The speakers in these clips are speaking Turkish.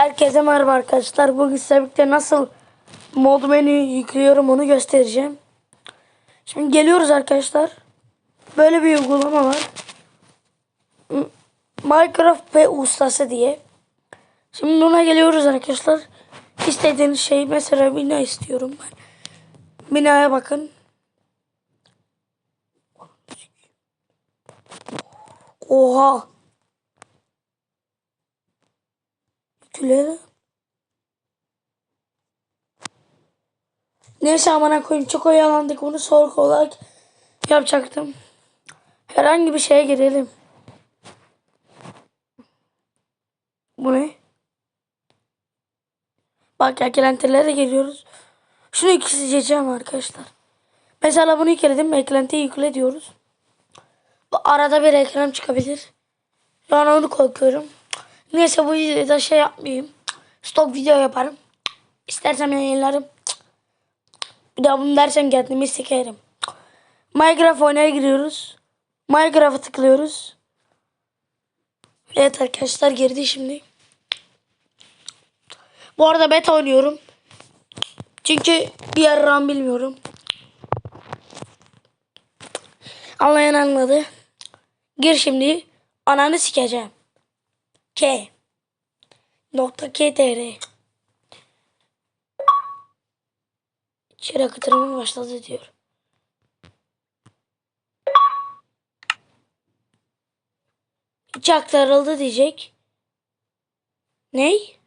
Herkese merhaba arkadaşlar. Bugün size nasıl mod menü yüklüyorum onu göstereceğim. Şimdi geliyoruz arkadaşlar. Böyle bir uygulama var. Minecraft ve ustası diye. Şimdi buna geliyoruz arkadaşlar. İstediğiniz şey mesela bina istiyorum ben. Binaya bakın. Oha. Gülerim. Neyse amına koyayım çok oyalandık bunu soru olarak yapacaktım. Herhangi bir şeye girelim. Bu ne? Bak eklentilere geliyoruz. Şunu ikisi seçeceğim arkadaşlar. Mesela bunu yükledim. Eklentiyi yükle diyoruz. Bu Arada bir ekran çıkabilir. An onu korkuyorum. Neyse bu videoda şey yapmayayım. Stok video yaparım. İstersem yayınlarım. Bir daha bunu dersem kendimi sikerim. Minecraft oynaya giriyoruz. Minecraft'a tıklıyoruz. Evet arkadaşlar girdi şimdi. Bu arada beta oynuyorum. Çünkü bir yarram bilmiyorum. Anlayan anladı. Gir şimdi. Ananı sikeceğim. K. Nokta K TR. İçeri akıtırımı başladı diyor. İçi aktarıldı diyecek. Ney?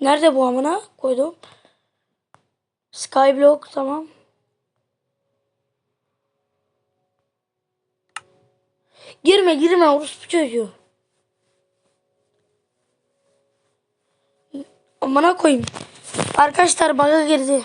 Nerede bu amına koydum? Skyblock tamam. Girme girme orospu çocuğu. Amına koyayım. Arkadaşlar bug'a girdi.